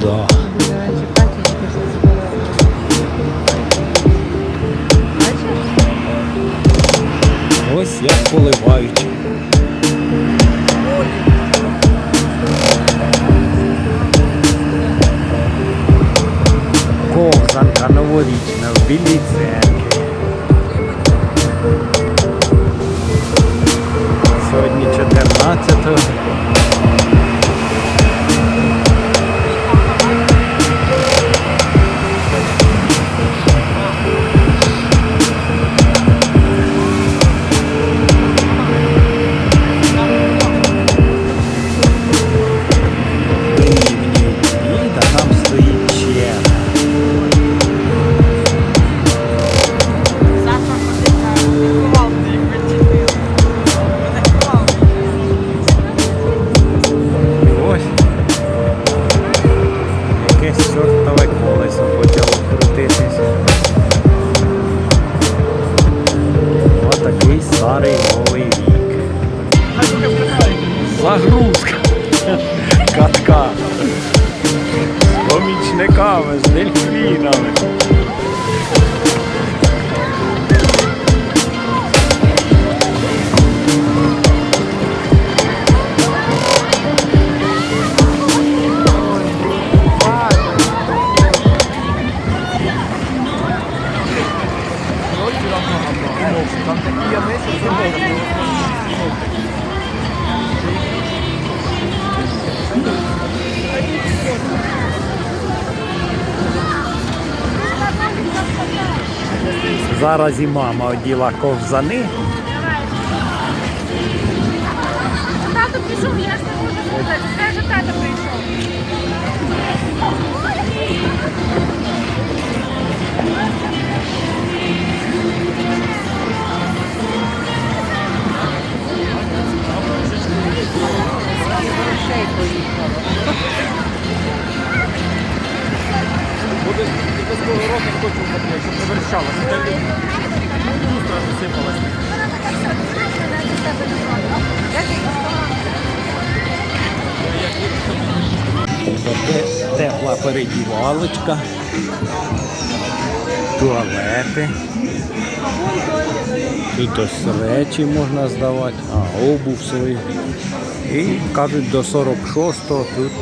Да. Ось як поливають. Ковзанка новорічна в білій церкві. Старий новий рік. Загрузка катка. Зараз і мама оділа ковзани. Тато пішов, я ж Буде до свого року хочу щоб не засипалась. Таке тепла передівалочка. Туалети. Тут ось речі можна здавати, а обув свою. І кажуть до 46-го тут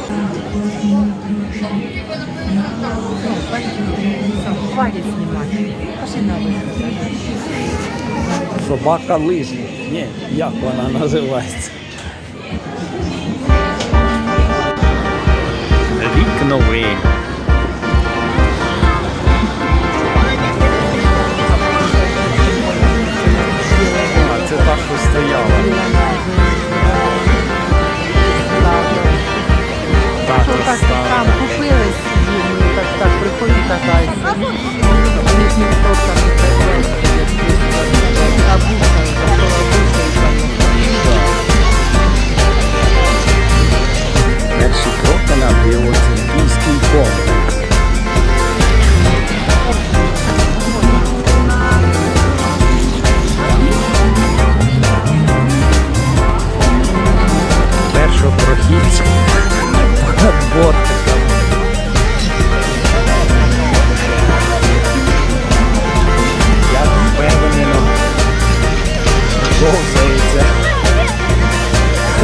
собака лижник. Ні, як вона називається? Рік новий.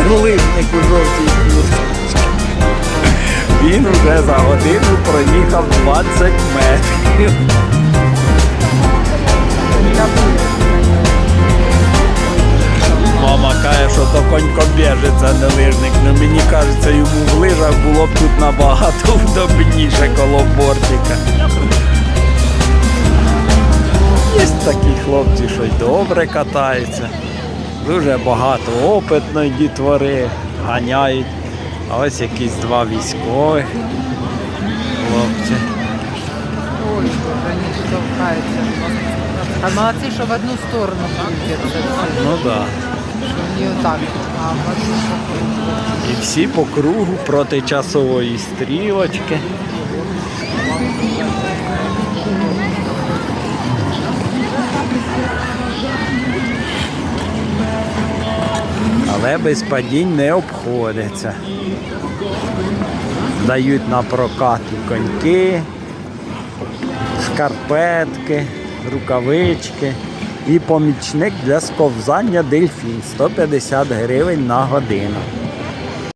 Руливник у жовтій куртці. Він уже за годину проїхав 20 метрів. Мама каже, що то конькобіжець, а не лижник. Ну мені кажеться, йому в лижах було б тут набагато вдобніше коло бортика. Є такі хлопці, що й добре катаються. Дуже багато опитної дітвори ганяють. А ось якісь два військових хлопці. Ой, вони штовхаються. А молодці, що в одну сторону крутяться. Ну так. Да. Що не отак, а в одну сторону. І всі по кругу проти часової стрілочки. Але без падінь не обходиться. Дають на прокат коньки, шкарпетки, рукавички і помічник для сковзання дельфін 150 гривень на годину.